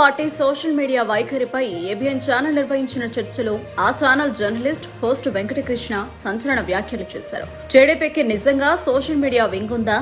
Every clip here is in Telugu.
పార్టీ సోషల్ మీడియా వైఖరిపై ఏబిఎన్ ఛానల్ నిర్వహించిన చర్చలో ఆ ఛానల్ జర్నలిస్ట్ హోస్ట్ వెంకటకృష్ణ సంచలన వ్యాఖ్యలు చేశారు. టీడీపీకి నిజంగా సోషల్ మీడియా వింగ్ ఉందా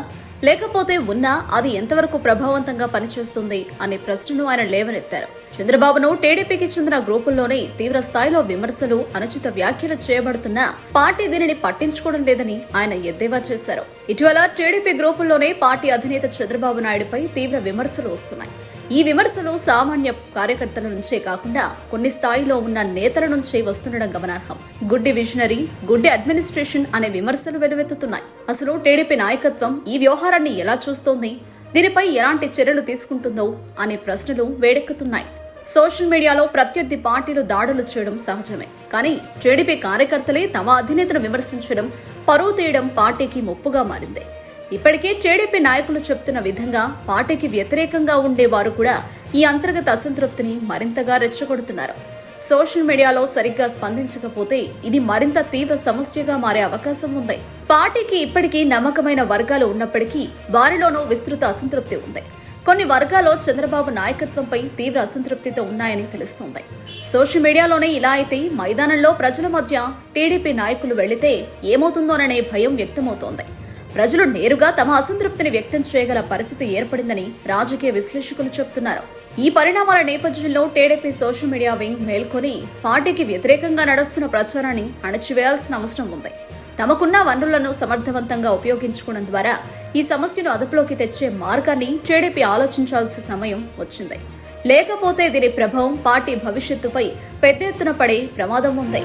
లేకపోతే ఉన్నా అది ఎంతవరకు ప్రభావవంతంగా పనిచేస్తుంది అనే ప్రశ్నను ఆయన లేవనెత్తారు. చంద్రబాబును టీడీపీకి చెందిన గ్రూపుల్లోనే తీవ్ర స్థాయిలో విమర్శలు అనుచిత వ్యాఖ్యలు చేయబడుతున్నా పార్టీ దీనిని పట్టించుకోవడం లేదని ఆయన ఎద్దేవా చేశారు. ఇటీవల టీడీపీ గ్రూపుల్లోనే పార్టీ అధినేత చంద్రబాబు నాయుడుపై తీవ్ర విమర్శలు వస్తున్నాయి. ఈ విమర్శలు సామాన్య కార్యకర్తల నుంచే కాకుండా కొన్ని స్థాయిలో ఉన్న నేతల నుంచే వస్తుండడం గమనార్హం. గుడ్డి విజనరీ గుడ్డి అడ్మినిస్ట్రేషన్ అనే విమర్శలు వెలువెత్తుతున్నాయి. అసలు టీడీపీ నాయకత్వం ఈ వ్యవహారాన్ని ఎలా చూస్తోంది? దీనిపై ఎలాంటి చర్యలు తీసుకుంటుందో అనే ప్రశ్నలు వేడెక్కుతున్నాయి. సోషల్ మీడియాలో ప్రత్యర్థి పార్టీలు దాడులు చేయడం సహజమే. కానీ టీడీపీ కార్యకర్తలే తమ అధినేతను విమర్శించడం పరువు తీయడం పార్టీకి ముప్పుగా మారింది. ఇప్పటికే టీడీపీ నాయకులు చెప్తున్న విధంగా పార్టీకి వ్యతిరేకంగా ఉండేవారు కూడా ఈ అంతర్గత అసంతృప్తిని మరింతగా రెచ్చగొడుతున్నారు. సోషల్ మీడియాలో సరిగ్గా స్పందించకపోతే ఇది మరింత తీవ్ర సమస్యగా మారే అవకాశం ఉంది. పార్టీకి ఇప్పటికీ నమ్మకమైన వర్గాలు ఉన్నప్పటికీ వారిలోనూ విస్తృత అసంతృప్తి ఉంది. కొన్ని వర్గాల్లో చంద్రబాబు నాయకత్వంపై తీవ్ర అసంతృప్తితో ఉన్నాయని తెలుస్తోంది. సోషల్ మీడియాలోనే ఇలా అయితే మైదానంలో ప్రజల మధ్య టీడీపీ నాయకులు వెళితే ఏమవుతుందోననే భయం వ్యక్తమవుతోంది. ప్రజలు నేరుగా తమ అసంతృప్తిని వ్యక్తం చేయగల పరిస్థితి ఏర్పడిందని రాజకీయ విశ్లేషకులు చెబుతున్నారు ఈ పరిణామాల నేపథ్యంలో టీడీపీ సోషల్ మీడియా వింగ్ మేల్కొని పార్టీకి వ్యతిరేకంగా నడుస్తున్న ప్రచారాన్ని అణచివేయాల్సిన అవసరం ఉంది. తమకున్న వనరులను సమర్థవంతంగా ఉపయోగించుకోవడం ద్వారా ఈ సమస్యను అదుపులోకి తెచ్చే మార్గాన్ని టీడీపీ ఆలోచించాల్సిన సమయం వచ్చింది. లేకపోతే దీని ప్రభావం పార్టీ భవిష్యత్తుపై పెద్ద ఎత్తున పడే ప్రమాదం ఉంది.